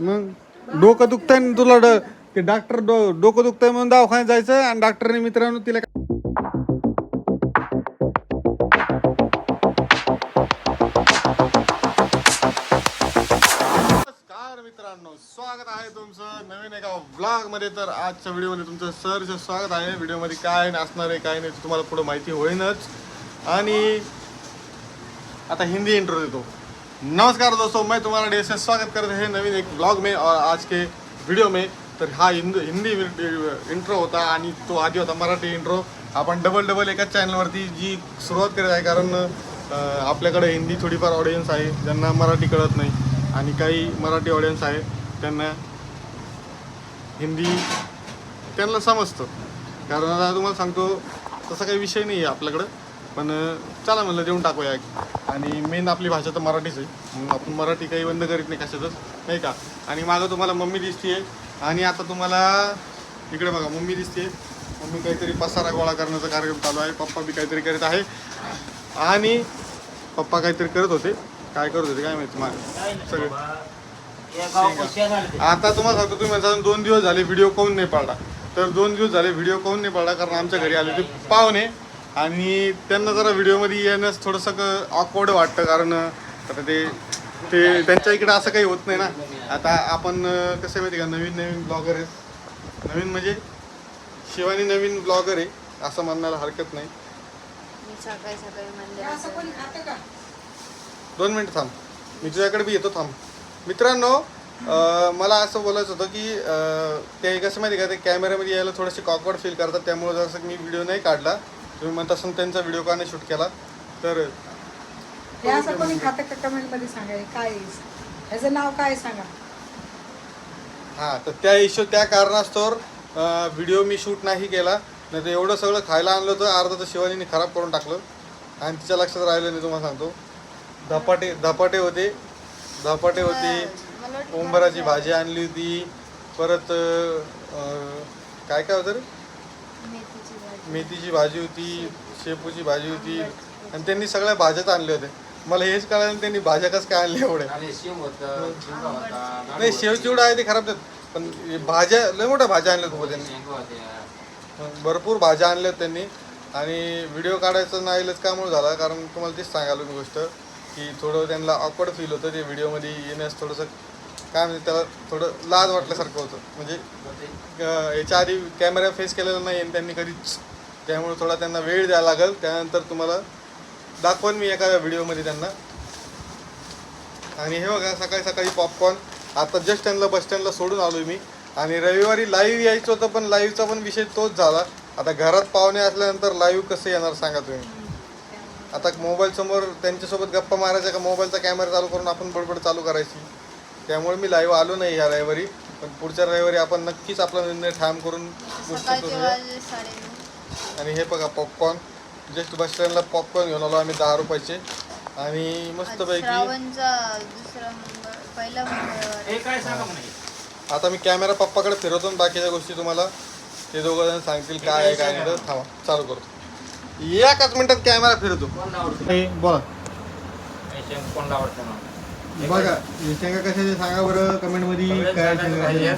मग डोकं दुखतंय ना तुला ड- ते डॉक्टर डो- डोकं दुखतंय म्हणून दवाखान्यात जायचं आणि डॉक्टरने मित्रांनो तिला नमस्कार मित्रांनो स्वागत आहे तुमचं नवीन एका ब्लॉगमध्ये तर आजच्या व्हिडिओमध्ये तुमचं सरच स्वागत आहे. व्हिडिओमध्ये काय असणार आहे काय नाही ते तुम्हाला पुढे माहिती होईनच. आणि आता हिंदी इंट्रो देतो. नमस्कार दोस्तों मैं तुम्हारा ढेर से स्वागत करते हैं नवीन एक ब्लॉग में और आज के व्हिडिओ में। तर हा हिंदी हिंदी इंट्रो होता आणि तो आधी होता मराठी इंट्रो आपण डबल डबल एकाच चॅनलवरती जी सुरुवात करत आहे कारण आपल्याकडे हिंदी थोडीफार ऑडियन्स आहे ज्यांना मराठी कळत नाही आणि काही मराठी ऑडियन्स आहे त्यांना हिंदी त्यांना समजतं. कारण आता तुम्हाला सांगतो तसा काही विषय नाही आहे आपल्याकडं. पण चला म्हणलं देऊन टाकूया आणि मेन आपली भाषा तर मराठीच आहे. म्हणून आपण मराठी काही बंद करीत नाही कशातच नाही का? आणि मागं तुम्हाला मम्मी दिसते आणि आता तुम्हाला इकडे बघा मम्मी दिसते मम्मी काहीतरी पसारा गोळा करण्याचा कार्यक्रम चालू आहे. पप्पा बी काहीतरी करत आहे. आणि पप्पा काहीतरी करत होते. काय करत होते काय माहिती मला सगळे? आता तुम्हाला सांगतो तुम्ही म्हणता दोन दिवस झाले व्हिडिओ कोण नाही पाडला. तर दोन दिवस झाले व्हिडिओ कोण नाही पाडला कारण आमच्या घरी आले ते पाहुणे. आणि त्यांना जरा व्हिडिओमध्ये येण्यास थोडंसं ऑकवर्ड वाटतं कारण आता ते ते त्यांच्या इकडे असं काही होत नाही ना. आता आपण कसं आहे माहिती का नवीन नवीन ब्लॉगर आहेत. नवीन म्हणजे शिवानी नवीन ब्लॉगर आहे असं म्हणायला हरकत नाही. मी सकाळी सकाळी म्हणले दोन मिनिट थांब. मी तुझ्याकडे बी येतो थांब. मित्रांनो मला असं बोलायचं होतं की ते कसं माहिती का ते कॅमेऱ्यामध्ये यायला थोडेसे कॉकवर्ड फील करतात त्यामुळे जसं मी व्हिडिओ नाही काढला. तुम्ही म्हणत असून त्यांचा व्हिडिओ का नाही शूट केला तर हे असं कोणी खातं का कमेंटमध्ये सांगा हे काय आहे? ह्याचं नाव काय आहे सांगा? हां तर त्या इश्यू त्या कारणास्तव व्हिडिओ मी शूट नाही केला. नाही तर एवढं सगळं खायला आणलं होतं अर्ध तर शिवानीने खराब करून टाकलं. आणि तिच्या लक्षात राहिलं नाही तुम्हाला सांगतो. धपाटे धपाटे होते. धपाटे होते. मला वाटलं उंबराची भाजी आणली होती. परत अं, काय काय होतं रे? मेथीची भाजी होती शेपूची भाजी होती आणि त्यांनी सगळ्या भाज्याच आणल्या होत्या मला हेच कळालं नाही त्यांनी भाज्या कसं काय आणल्या एवढ्या. आणि शिव होतं चिवडा होता नाही शेवचिवडा आहे ते खराब देत पण भाज्या लय मोठ्या भाज्या आणल्यात होत्या त्यांनी. शेंगा होत्या भरपूर भाज्या आणल्यात त्यांनी. आणि व्हिडिओ काढायचं नाईलच कामूळ झाला कारण तुम्हाला तेच सांगालो मी गोष्ट की थोडं त्यांना ऑकवर्ड फील होतं ते व्हिडिओमध्ये येण्यास थोडंसं काय म्हणजे त्याला थोडं लाज वाटल्यासारखं होतं. म्हणजे अं, याच्या आधी कॅमेरा फेस केलेला नाही आणि त्यांनी कधीच त्यामुळे थोडा त्यांना वेळ द्यावा लागेल. त्यानंतर तुम्हाला दाखवन मी एका व्हिडिओमध्ये त्यांना. आणि हे बघा सकाळी सकाळी पॉपकॉर्न आता जस्ट त्यांना बस स्टँडला सोडून आलो मी. आणि रविवारी लाईव्ह यायचं होतं पण लाईव्हचा पण विषय तोच झाला. आता घरात पाहुणे असल्यानंतर लाईव्ह कसं येणार सांगा तुम्ही? आता मोबाईल समोर त्यांच्यासोबत गप्पा मारायच्या का? मोबाईलचा कॅमेरा चालू करून आपण बडबड चालू करायची. त्यामुळे मी लाईव्ह आलो नाही ह्या रविवारी. पण पुढच्या रविवारी आपण नक्कीच आपला निर्णय ठाम करून गोष्टी करूया आणि हे बघा पॉपकॉर्न जस्ट बस स्टँडला पॉपकॉर्न घेऊन आलो आम्ही दहा रुपयाचे. आणि मस्तपैकी श्रावणचा दुसरा मंगळ पहिला मंगळवार. हे काय सांगा म्हणे? आता मी कॅमेरा पप्पाकडे फिरवतो आणि बाकीच्या गोष्टी तुम्हाला ते दोघं जण सांगतील काय आहे काय नाही तर थांबा चालू करतो एकाच मिनिटात कॅमेरा फिरवतो. कोण आवडतं बोला. शेंग कोणाला आवडतं ना बघा शेंगा कशाचे सांगा बरं कमेंटमध्ये काय शेंगा?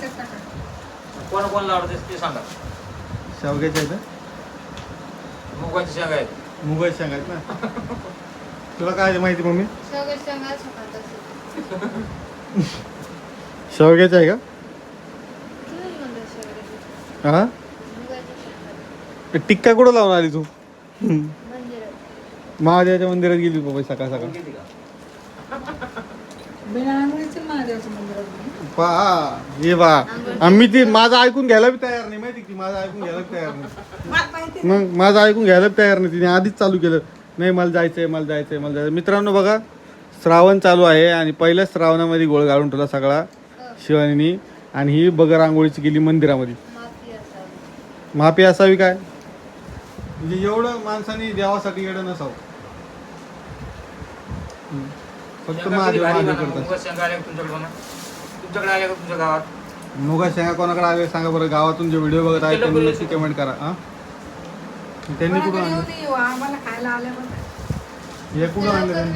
कोण कोणाला आवडते ते सांगा. शेवग्याच्या आहेत मुगाची शेंगा आहेत. मुगाच्या शेंगा आहेत ना? तुला काय माहिती मम्मी? सगळे आहे का? तुम्ही म्हणता सगळे हा? मुगाची शेंगा. टिक्का कुठं लावून आली तू? मंदिरात. महादेवाच्या मंदिरात गेली बाबा सकाळ सकाळ. किती का? बिना आंघोळीचं महादेवाचं मंदिरात गेली. पहा ये बा आम्ही ती माझं ऐकून घ्यायला बी तयार नाही माहिती की माझं ऐकून घ्यायला बी तयार नाही. मग माझं ऐकून घ्यायला तयार नाही. तिने आधीच चालू केलं. नाही मला जायचंय मला जायचंय मला जायचं मित्रांनो बघा श्रावण चालू आहे आणि पहिल्याच श्रावणामध्ये गोळ घालून ठेवला सगळा शिवानीनी. आणि ही बगर आंघोळीची गेली मंदिरामध्ये. माफी असावी काय? म्हणजे एवढं माणसाने देवासाठी येणं नसावं. हम्म. फक्त महादेव महादेव. करतात. तुमच्याकडे आल्या का तुमच्या गावात? मुगा शेंगा कोणाकडे आले? सांगा बरं गावातून जे व्हिडिओ बघत आहेत त्यांनी नक्की कमेंट करा हा? त्यांनी कुठून कोणाकडे येऊ आणले? दे. आम्हाला खायला हे कुठून आणले त्यांनी.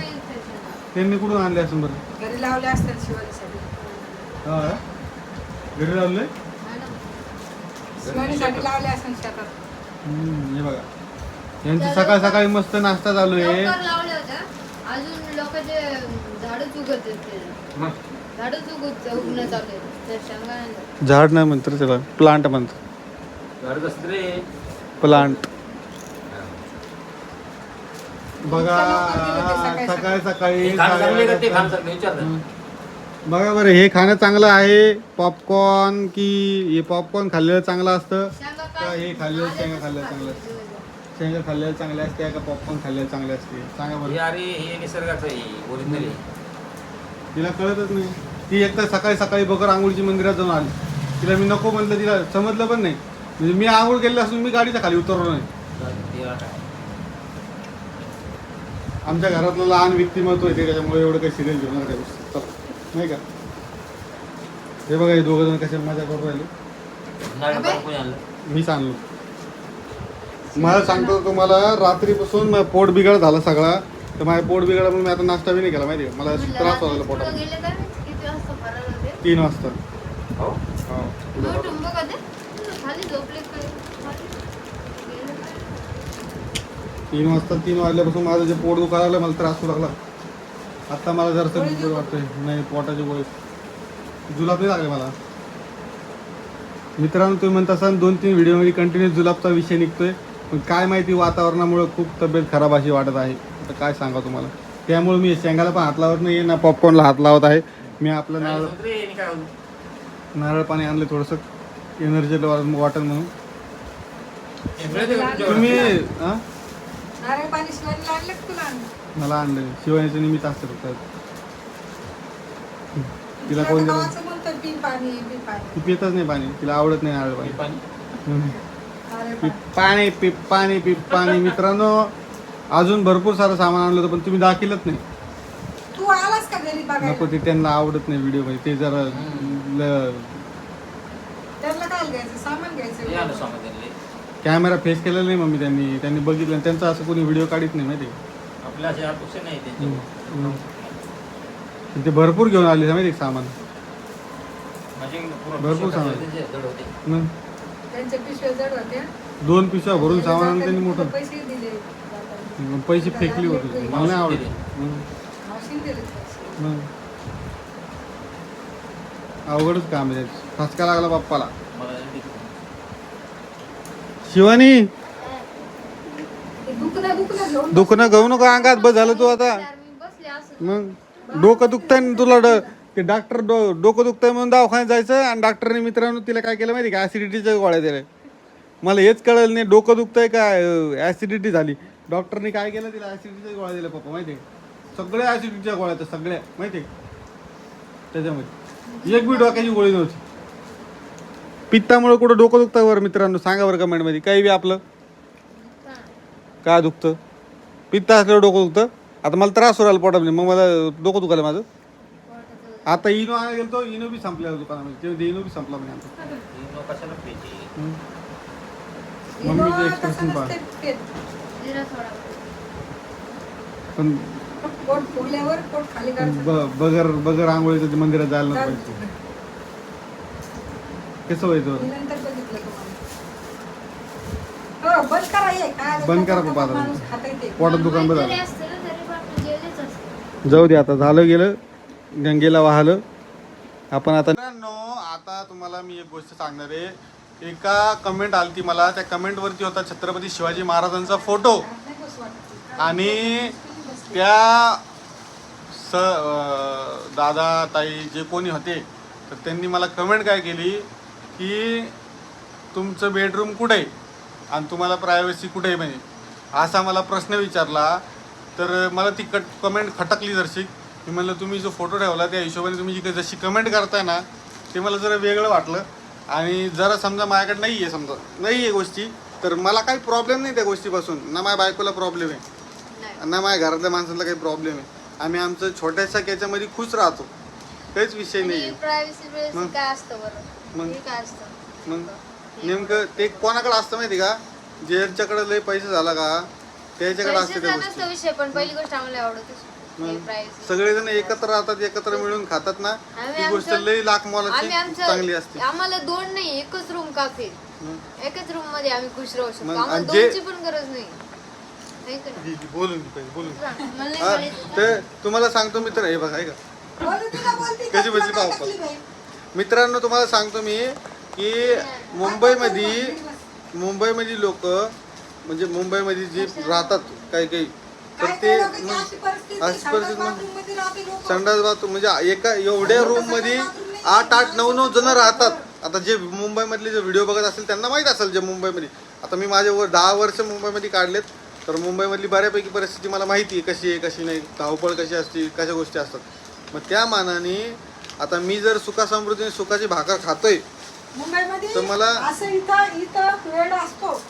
त्यांनी कुठून आणले असं बरं? घरी लावल्या असतात शिवाजीसाठी. हा घरी लावले? शेतात. हे बघा. यांचं सकाळ सकाळी मस्त नाश्ता चालू आहे. लवकर लावल्या होत्या. अजून लोकांचे झाडच उगत आहेत मग झाडच उगत उगणं चालू आहे तर शेंगा नाही झाल्या. झाड नाही म्हणतात त्याला प्लांट म्हणतात. घरात असतं रे प्लांट. बघा गेले सकाळी सकाळी. सकाळी हे खाणं चांगलं आहे का? ते साडेआठ खाणं वाजता. चांगलं आहे? विचार ना. बघा बरं हे खाणं चांगलं आहे. पॉपकॉर्न की हे पॉपकॉर्न खाल्लेलं चांगलं असतं? शेंगा का हे खाल्लेलं शेंगा खाल्लेलं. चांगलं असतं? शेंगा खाल्लेलं चांगले असते का पॉपकॉर्न खाल्लेलं चांगले असते? सांगा हे बरं अरे हे निसर्गाचं आहे ओरिजिनल आहे. तिला कळतच नाही. ती एकतर सकाळी सकाळी बगर आंघोळची मंदिरात जाऊन आली. तिला मी नको म्हणलं तिला समजलं पण नाही. म्हणजे मी आंघोळ केली असून मी गाडीच्या खाली उतरलो नाही. आमच्या घरातलं लहान व्यक्तिमत्व आहे ते त्याच्यामुळे एवढं काही सिरियस घेऊ नका त्या गोष्टी. नाही का? हे बघा हे दोघं जण कशा मजा करून राहिले. मी सांगलो. मला सांगतो तुम्हाला रात्रीपासून पोट बिघड झाला सगळा. तर माझ्या पोट बिघडा म्हणून मी आता नाश्ता बी नाही केला माहिती आहे मला त्रास पोटात काय माहीत? किती वाजता तीन वाजता हो हो. मग टुंब कधी खाली झोपले काय खाली गेले काय? तीन वाजता तीन वाजल्यापासून माझं जे पोट दुखायला लागलं मला त्रास होऊ लागला. आता मला जरासं वाटतंय. नाही पोटाची गोळी जुलाब नाही लागले मला. मित्रांनो तुम्ही म्हणत असाल दोन तीन व्हिडिओमध्ये कंटिन्यू जुलाबचा विषय निघतोय. पण काय माहिती वातावरणामुळे खूप तब्येत खराब अशी वाटत आहे. आता काय सांगा तुम्हाला? त्यामुळे मी शेंगाला पण हात लावत नाही ना पॉपकॉर्नला हात लावत आहे. मी आपलं नारळ? नारळ पाणी आणलं थोडंसं. एनर्जी वाटल म्हणून? तुम्ही हां? नारळ पाणी शिवानीला आणलं का तुला मला आणलं शिवायचं निमित्त असतं फक्त. तिला कोण दिलं गावाचं म्हणतं पी पाणी पी पाणी. ती पितच नाही पाणी. तिला आवडत नाही नारळ हे पाणी पाणी. हम्म. नारळ पी पाणी. पाणी पी पाणी पी पाणी. मित्रांनो अजून भरपूर सारं सामान आणलं होतं पण तुम्ही दाखिलच नाही. तू आलास का घरी नको बघायला ते त्यांना आवडत नाही व्हिडिओमध्ये. ते जरा ल- त्यांना काय घ्यायचं? सामान हे घ्यायचं. कॅमेरा फेस केलेला नाही मम्मी त्यांनी त्यांनी बघितलं आणि त्यांचं असं कोणी व्हिडिओ काढत नाही माहिती आहे? आपल्या अशी अपेक्षा नाही त्यांची. ते भरपूर घेऊन आले माहिती आहे का सामान पूर्ण भरपूर सामान. त्यांचे जड होते. मग त्यांच्या पिशव्या जड होत्या दोन पिशव्या भरून सामान आणलं त्यांनी मोठं पैसे दिले जाताना. मग पैसे फेकली होती मला नाही आवडत हम्म. मावशीने दिले पैसे. मग अवघडच काम आहे त्याचं. फसका लागला बाप्पाला. शिवानी? दुखणं घेऊ नको अंगात बस झालं तू आता. मग डोकं दुखतंय ना तुला ड- ते डॉक्टर डो डोकं दुखतंय म्हणून दवाखान्यात जायचं आणि डॉक्टरने मित्रांनो तिला काय केलं माहिती का? ऍसिडिटीच्या गोळ्या दिल्या. मला हेच कळलं नाही डोकं दुखतंय का? ऍसिडिटी झाली. डॉक्टरने काय केलं तिला? ऍसिडिटीच्या गोळ्या दिल्या पप्पा माहिती आहे? सगळ्या ऍसिडिटीच्या गोळ्या त्या सगळ्या माहिती आहे? त्याच्यामध्ये. एक बी डोक्याची गोळी नव्हती. पित्तामुळे कुठं डोकं दुखतं बरं मित्रांनो? सांगा बरं कमेंटमध्ये काही बी आपलं? काय दुखतं? पित्त असल्यावर डोकं दुखतं? आता मला त्रास होईल पोटामध्ये मग मला डोकं दुखायला माझं? आता इनो आणायला गेलो इनो बी संपल्या दुकानामध्ये. ते इनो बी संपला म्हणजे आमचा. मम्मीचं पण बगर बगर आंघोळीचं ते मंदिरात जायला नको पाहिजे. कसं व्हायचं? मी नंतर बघितलं तुम्हाला. हो बंद करा हे. काय बंद करा बाबा आता. माणूस खात ते पोटात दुकान बरं झालं. तरी जाऊ दे आता झालं गेलं. गंगेला वाहलं. आपण आता आता तुम्हाला मी एक गोष्ट सांगणार आहे. एका कमेंट आली ती मला. त्या कमेंट वरती होता छत्रपती शिवाजी महाराजांचा फोटो नाही बसू वाटत. आणि त्या स अं, दादा ताई जे कोणी होते तर त्यांनी मला कमेंट काय केली? की तुमचं बेडरूम कुठे? आहे आणि तुम्हाला प्रायव्हसी कुठे आहे म्हणजे असा मला प्रश्न विचारला. तर मला ती कट कमेंट खटकली जरशी. मी म्हणलं तुम्ही जो फोटो ठेवला त्या हिशोबाने तुम्ही जी जशी कमेंट करताय ना ते मला जरा वेगळं वाटलं. आणि जरा समजा माझ्याकडे नाही आहे समजा नाही आहे गोष्टी तर मला काही प्रॉब्लेम नाही त्या गोष्टीपासून. ना माझ्या बायकोला प्रॉब्लेम आहे. ना माझ्या घरातल्या माणसाला काही प्रॉब्लेम आहे. आम्ही आमचं छोट्याशा याच्यामध्ये खुश राहतो. काहीच विषय नाही प्रायव्हसी मग? असतं मग? नेमकं ते कोणाकडे असतं माहिती का ज्याच्याकडे लय पैसे झाला का त्याच्याकडे असते त्या पैशाचा गोष्टी नसतो विषय पण पहिली गोष्ट आम्हाला आवडतच. सगळेजण एकत्र राहतात एकत्र मिळून खातात ना आम्ही ती गोष्ट आमचं- लई लाख मोलाची आम्ही आमचं चांगली असते आम्हाला दोन नाही एकच रूम काफी हं. एकच रूममध्ये आम्ही खुश राहू शकतो मग आम्हाला आणि जे- दोनची पण गरज नाही है का बोलून घे पहिले, बोलून घे. मला नाही हा, कळायचं. ते तुम्हाला सांगतो मित्र हे बघा ऐका बोलू तुला बोलती कशी तुला बसली पाहू तकलीफ आहे? मित्रांनो तुम्हाला सांगतो मी की मुंबईमध्ये मुंबईमध्ये लोक म्हणजे मुंबईमध्ये जी राहतात काही काही तर ते अशी परिस्थिती, संडास बाथरूम म्हणजे एका एवढ्या रूममध्ये आठ आठ नऊ नऊ जण राहतात. आता जे मुंबईमधले जे व्हिडिओ बघत असेल त्यांना माहीत असेल जे मुंबईमध्ये. आता मी माझे वर दहा वर्ष मुंबईमध्ये काढलेत तर मुंबईमधली बऱ्यापैकी परिस्थिती मला माहिती आहे कशी आहे कशी नाही धावपळ कशी असते कशा गोष्टी असतात. मग त्या मानाने आता मी जर सुखा समृद्धीने सुखाची भाकर खातोय मुंबईमध्ये तर मला- असं इथं इथं वेळ असतो.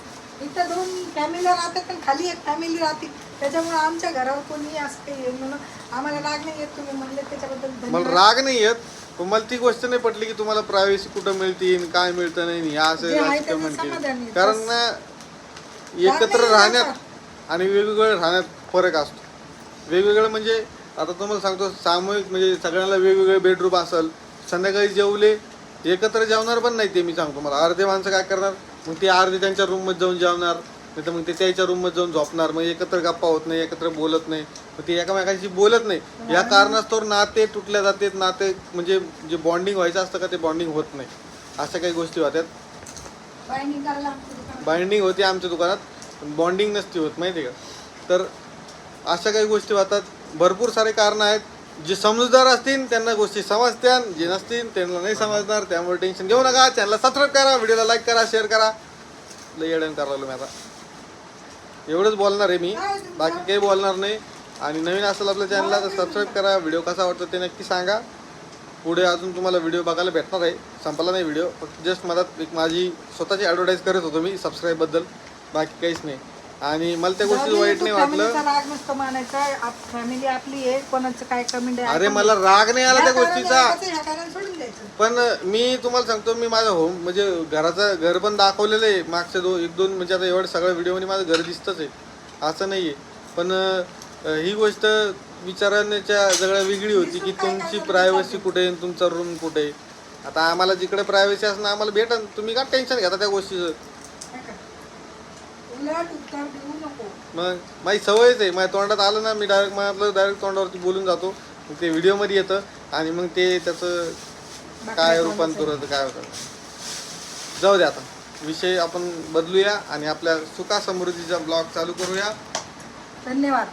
इथं दोन फॅमिली राहतात पण खाली एक फॅमिली राहते. त्याच्यामुळे आमच्या घरावर कोणी असं काही येईल म्हणून आम्हाला राग नाही येत तुम्ही म्हणले त्याच्याबद्दल मला धन्यवाद राग नाही येत पण मला ती गोष्ट नाही पटली की तुम्हाला प्रायव्हसी कुठं मिळते आणि काय मिळतं नाही हे असं जे आहे असं त्याचं केलं. आहे. कारण ना एकत्र राहण्यात आणि वेगवेगळं राहण्यात फरक असतो. वेगवेगळं म्हणजे आता तुम्हाला सांगतो सामूहिक म्हणजे सगळ्यांना वेगवेगळे बेडरूम असेल संध्याकाळी जेवले एकत्र जेवणार पण नाही ते मी सांगतो मला. अर्धे माणसं काय करणार? मग ते अर्धे त्यांच्या रूममध्ये जाऊन जेवणार नाही तर मग ते त्याच्या रूममध्ये जाऊन झोपणार. मग एकत्र गप्पा होत नाही एकत्र बोलत नाही. मग ते एकमेकांशी बोलत नाही. या कारणास्तव नाते तुटल्या जातात नाते म्हणजे जे बॉन्डिंग व्हायचं असतं का ते बॉन्डिंग होत नाही. अशा काही गोष्टी होत्यात. बाइंडिंग होती आमच्या दुकानात बॉन्डिंग नसती होत माहिती आहे का? तर अशा काही गोष्टी होतात. भरपूर सारे कारणं आहेत. जे समजदार असतील त्यांना गोष्टी समजत्या. जे नसतील त्यांना नाही समजणार. त्यामुळे टेन्शन घेऊ नका. चॅनलला सबस्क्राईब करा. व्हिडिओला लाईक करा. शेअर करा. लई येडण करायला लागलो मी आता. एवढंच बोलणार आहे मी. बाकी काही बोलणार नाही. आणि नवीन असेल आपल्या चॅनलला तर सबस्क्राईब करा. व्हिडिओ कसा वाटतो ते नक्की सांगा. पुढे अजून तुम्हाला व्हिडिओ बघायला भेटणार आहे. संपला नाही व्हिडिओ फक्त जस्ट मला एक माझी स्वतःची ॲडव्हर्टाईज करत होतो मी सबस्क्राईबबद्दल बाकी काहीच नाही. आणि मला त्या गोष्टी वाईट नाही वाटलं. राग नसतो मानायचा फॅमिली आपली आहे कोणाचं काय आहे अरे मला राग नाही आला त्या गोष्टीचा. सोडून द्यायचं. पण मी तुम्हाला सांगतो मी माझं होम म्हणजे घराचं घर पण दाखवलेलं आहे मागच्या दोन एक दोन म्हणजे आता एवढं सगळ्या व्हिडिओमध्ये माझं घर दिसतंच आहे. असं नाही आहे पण ही गोष्ट विचारण्याच्या सगळ्या वेगळी होती की तुमची प्रायव्हसी कुठे तुमचा रूम कुठे आहे? आता आम्हाला जिकडे प्रायव्हसी असणं आम्हाला भेटन. तुम्ही का टेन्शन घेता त्या गोष्टीचं? उलट उत्तर देऊ नको. मग माझी सवयच आहे माझ्या तोंडात आलं ना मी डायरेक्ट आपलं डायरेक्ट तोंडावरती बोलून जातो. मग ते व्हिडिओमध्ये येतं आणि मग ते त्याचं काय रूपांतर होतं काय होतं. जाऊ दे आता. विषय आपण बदलूया आणि आपल्या सुखा समृद्धीचा ब्लॉग चालू करूया. धन्यवाद.